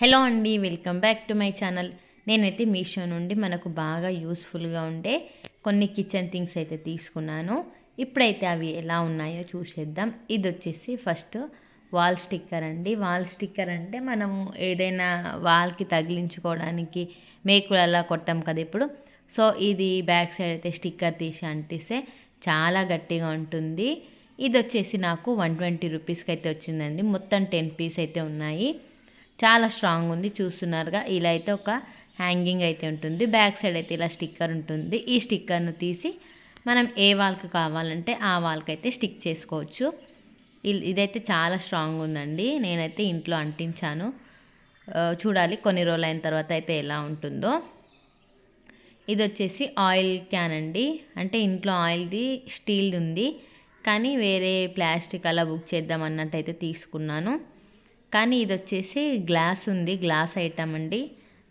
Hello అండి welcome back to my channel. నేనైతే మీషో నుండి మనకు బాగా యూస్ఫుల్గా ఉండే కొన్ని కిచెన్ థింగ్స్ అయితే తీసుకున్నాను. ఇప్పుడైతే అవి ఎలా ఉన్నాయో చూసేద్దాం. ఇది వచ్చేసి ఫస్ట్ వాల్ స్టిక్కర్ అండి. వాల్ స్టిక్కర్ అంటే మనము ఏదైనా వాల్కి తగిలించుకోవడానికి మేకులు అలా కొట్టాం కదా ఇప్పుడు. సో ఇది బ్యాక్ సైడ్ అయితే స్టిక్కర్ తీసి అంటిస్తే చాలా గట్టిగా ఉంటుంది. ఇది వచ్చేసి నాకు వన్ ట్వంటీ రూపీస్కి అయితే వచ్చిందండి. మొత్తం టెన్ పీస్ అయితే ఉన్నాయి. చాలా స్ట్రాంగ్ ఉంది చూస్తున్నారుగా. ఇలా అయితే ఒక హ్యాంగింగ్ అయితే ఉంటుంది. బ్యాక్ సైడ్ అయితే ఇలా స్టిక్కర్ ఉంటుంది. ఈ స్టిక్కర్ను తీసి మనం ఏ వాల్కి కావాలంటే ఆ వాల్కి అయితే స్టిక్ చేసుకోవచ్చు. ఇల్- ఇదైతే చాలా స్ట్రాంగ్ ఉందండి. నేనైతే ఇంట్లో అంటించాను. చూడాలి కొన్ని రోజులు అయిన తర్వాత అయితే ఎలా ఉంటుందో. ఇది వచ్చేసి ఆయిల్ క్యాన్ అండి. అంటే ఇంట్లో ఆయిల్ది స్టీల్ది ఉంది. కానీ వేరే ప్లాస్టిక్ అలా బుక్ చేద్దాం అన్నట్టు అయితే తీసుకున్నాను. కానీ ఇది వచ్చేసి గ్లాస్ ఉంది గ్లాస్ ఐటమ్ అండి.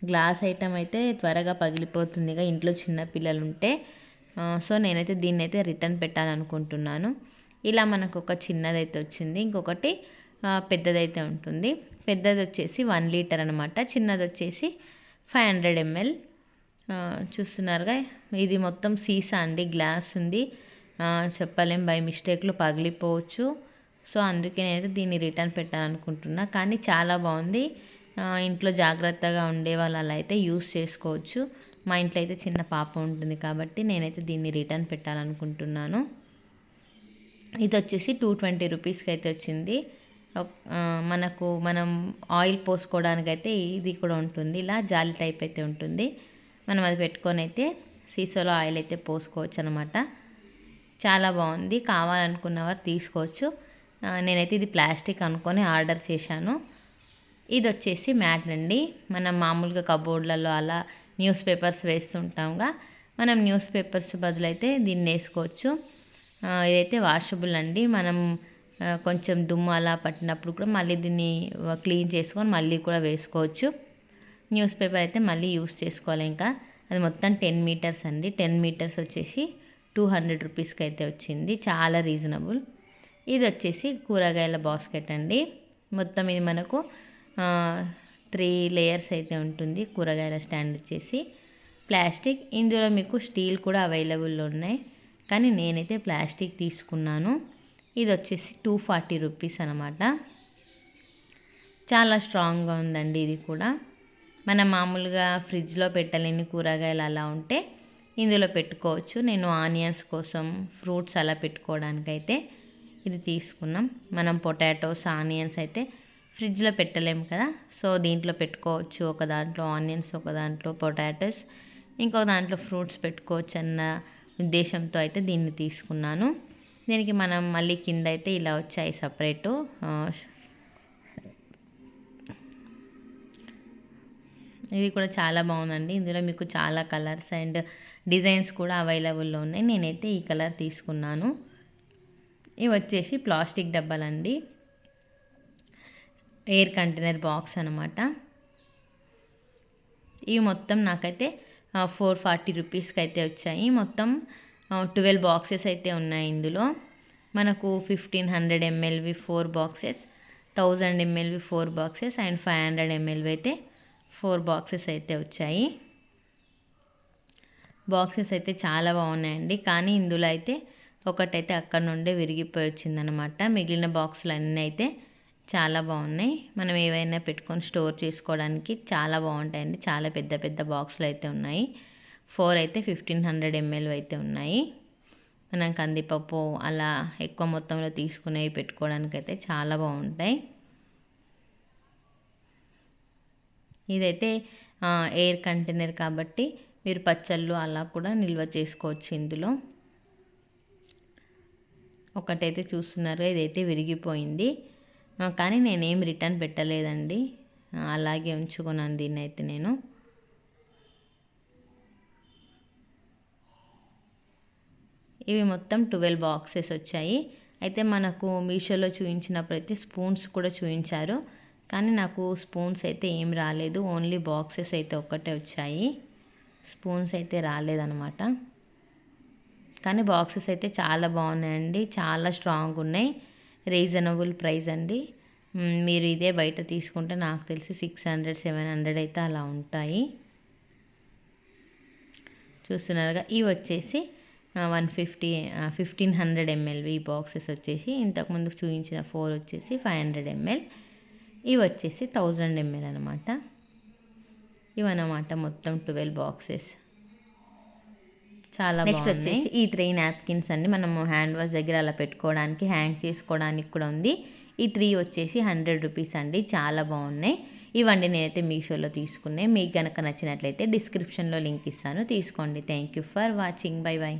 గ్లాస్ ఐటమ్ అయితే త్వరగా పగిలిపోతుంది ఇక ఇంట్లో చిన్న పిల్లలు ఉంటే సో నేనైతే దీన్ని అయితే రిటర్న్ పెట్టాలనుకుంటున్నాను. ఇలా మనకు ఒక చిన్నదైతే వచ్చింది ఇంకొకటి పెద్దదైతే ఉంటుంది. పెద్దది వచ్చేసి వన్ లీటర్ అనమాట చిన్నది వచ్చేసి ఫైవ్ హండ్రెడ్ ఎంఎల్. చూస్తున్నారుగా ఇది మొత్తం సీసా అండి గ్లాస్ ఉంది. చెప్పలేం బై మిస్టేక్లో పగిలిపోవచ్చు. సో అందుకే నేను దీన్ని రిటర్న్ పెట్టాలనుకుంటున్నా. కానీ చాలా బాగుంది. ఇంట్లో జాగ్రత్తగా ఉండే వాళ్ళు అలా అయితే యూస్ చేసుకోవచ్చు. మా ఇంట్లో అయితే చిన్న పాప ఉంటుంది కాబట్టి నేనైతే దీన్ని రిటర్న్ పెట్టాలనుకుంటున్నాను. ఇది వచ్చేసి టూ ట్వంటీ రూపీస్కి అయితే వచ్చింది. మనకు మనం ఆయిల్ పోసుకోవడానికి అయితే ఇది కూడా ఉంటుంది. ఇలా జాలి టైప్ అయితే ఉంటుంది. మనం అది పెట్టుకొని అయితే సీసాలో ఆయిల్ అయితే పోసుకోవచ్చు అనమాట చాలా బాగుంది. కావాలనుకున్న వారు తీసుకోవచ్చు. నేనైతే ఇది ప్లాస్టిక్ అనుకొని ఆర్డర్ చేశాను. ఇది వచ్చేసి మ్యాట్ అండి. మనం మామూలుగా కబోర్డ్లలో అలా న్యూస్ పేపర్స్ వేస్తుంటాంగా. మనం న్యూస్ పేపర్స్ బదులైతే దీన్ని వేసుకోవచ్చు. ఇదైతే వాషబుల్ అండి. మనం కొంచెం దుమ్ము అలా పట్టినప్పుడు కూడా మళ్ళీ దీన్ని క్లీన్ చేసుకొని మళ్ళీ కూడా వేసుకోవచ్చు. న్యూస్ పేపర్ అయితే మళ్ళీ యూస్ చేసుకోవాలి ఇంకా. అది మొత్తం టెన్ మీటర్స్ అండి. టెన్ మీటర్స్ వచ్చేసి టూ హండ్రెడ్ రూపీస్కి అయితే వచ్చింది. చాలా రీజనబుల్. ఇది వచ్చేసి కూరగాయల బాస్కెట్ అండి. మొత్తం ఇది మనకు త్రీ లేయర్స్ అయితే ఉంటుంది కూరగాయల స్టాండ్ వచ్చేసి. ప్లాస్టిక్ ఇందులో మీకు స్టీల్ కూడా అవైలబుల్లో ఉన్నాయి. కానీ నేనైతే ప్లాస్టిక్ తీసుకున్నాను. ఇది వచ్చేసి టూ ఫార్టీ రూపీస్ అనమాట చాలా స్ట్రాంగ్గా ఉందండి ఇది కూడా. మన మామూలుగా ఫ్రిడ్జ్లో పెట్టలేని కూరగాయలు అలా ఉంటే ఇందులో పెట్టుకోవచ్చు. నేను ఆనియన్స్ కోసం ఫ్రూట్స్ అలా పెట్టుకోవడానికైతే ఇది తీసుకున్నాం. మనం పొటాటోస్ ఆనియన్స్ అయితే ఫ్రిడ్జ్లో పెట్టలేము కదా. సో దీంట్లో పెట్టుకోవచ్చు. ఒక దాంట్లో ఆనియన్స్ ఒక దాంట్లో పొటాటోస్ ఇంకో దాంట్లో ఫ్రూట్స్ పెట్టుకోవచ్చు అన్న ఉద్దేశంతో అయితే దీన్ని తీసుకున్నాను. దీనికి మనం మళ్ళీ కింద అయితే ఇలా వచ్చాయి సపరేటు ఇది కూడా చాలా బాగుందండి. ఇందులో మీకు చాలా కలర్స్ అండ్ డిజైన్స్ కూడా అవైలబుల్లో ఉన్నాయి. నేనైతే ఈ కలర్ తీసుకున్నాను. ఇవి వచ్చేసి ప్లాస్టిక్ డబ్బాలండి. ఎయిర్ కంటైనర్ బాక్స్ అనమాట ఇవి మొత్తం నాకైతే ఫోర్ ఫార్టీ రూపీస్కి అయితే వచ్చాయి. మొత్తం ట్వెల్వ్ బాక్సెస్ అయితే ఉన్నాయి ఇందులో. మనకు ఫిఫ్టీన్ హండ్రెడ్ ఎంఎల్వి four boxes thousand ఎంఎల్వి four boxes and five hundred ఎంఎల్వి అయితే ఫోర్ బాక్సెస్ అయితే వచ్చాయి. బాక్సెస్ అయితే చాలా బాగున్నాయండి. కానీ ఇందులో అయితే ఒకటైతే అక్కడ నుండే విరిగిపోయి వచ్చిందనమాట మిగిలిన బాక్సులు అన్నీ అయితే చాలా బాగున్నాయి. మనం ఏవైనా పెట్టుకొని స్టోర్ చేసుకోవడానికి చాలా బాగుంటాయండి. చాలా పెద్ద పెద్ద బాక్సులు అయితే ఉన్నాయి. ఫోర్ అయితే ఫిఫ్టీన్ హండ్రెడ్ ఎంఎల్ అయితే ఉన్నాయి. మనం కందిపప్పు అలా ఎక్కువ మొత్తంలో తీసుకునేవి పెట్టుకోవడానికి అయితే చాలా బాగుంటాయి. ఇదైతే ఎయిర్ కంటైనర్ కాబట్టి మీరు పచ్చళ్ళు అలా కూడా నిల్వ చేసుకోవచ్చు ఇందులో. ఒకటైతే చూస్తున్నారు ఇదైతే విరిగిపోయింది. కానీ నేనేం రిటర్న్ పెట్టలేదండి. అలాగే ఉంచుకున్నాను దీన్ని అయితే నేను. ఇవి మొత్తం ట్వెల్వ్ బాక్సెస్ వచ్చాయి. అయితే మనకు మీషోలో చూపించినప్పుడు అయితే స్పూన్స్ కూడా చూపించారు కానీ నాకు స్పూన్స్ అయితే ఏం రాలేదు. ఓన్లీ బాక్సెస్ అయితే ఒక్కటే వచ్చాయి. స్పూన్స్ అయితే రాలేదన్నమాట. కానీ బాక్సెస్ అయితే చాలా బాగున్నాయండి. చాలా స్ట్రాంగ్ ఉన్నాయి. రీజనబుల్ ప్రైస్ అండి. మీరు ఇదే బయట తీసుకుంటే నాకు తెలిసి సిక్స్ హండ్రెడ్ సెవెన్ హండ్రెడ్ అయితే అలా ఉంటాయి. చూస్తున్నారుగా ఇవి వచ్చేసి వన్ ఫిఫ్టీ ఫిఫ్టీన్ హండ్రెడ్ ఎంఎల్వి ఈ బాక్సెస్ వచ్చేసి ఇంతకుముందు చూపించిన ఫోర్ వచ్చేసి ఫైవ్ హండ్రెడ్ ఎంఎల్. ఇవి వచ్చేసి థౌజండ్ ఎంఎల్ అనమాట ఇవన్నమాట మొత్తం ట్వెల్వ్ బాక్సెస్. చాలా నెక్స్ట్ వచ్చేసి ఈ త్రీ నాప్కిన్స్ అండి. మనము హ్యాండ్ వాష్ దగ్గర అలా పెట్టుకోవడానికి హ్యాంగ్ చేసుకోవడానికి కూడా ఉంది. ఈ త్రీ వచ్చేసి హండ్రెడ్ రూపీస్ అండి. చాలా బాగున్నాయి. ఇవండి నేనైతే మీషోలో తీసుకున్నాయి. మీకు కనుక నచ్చినట్లయితే డిస్క్రిప్షన్లో లింక్ ఇస్తాను. తీసుకోండి. Thank you for watching. Bye bye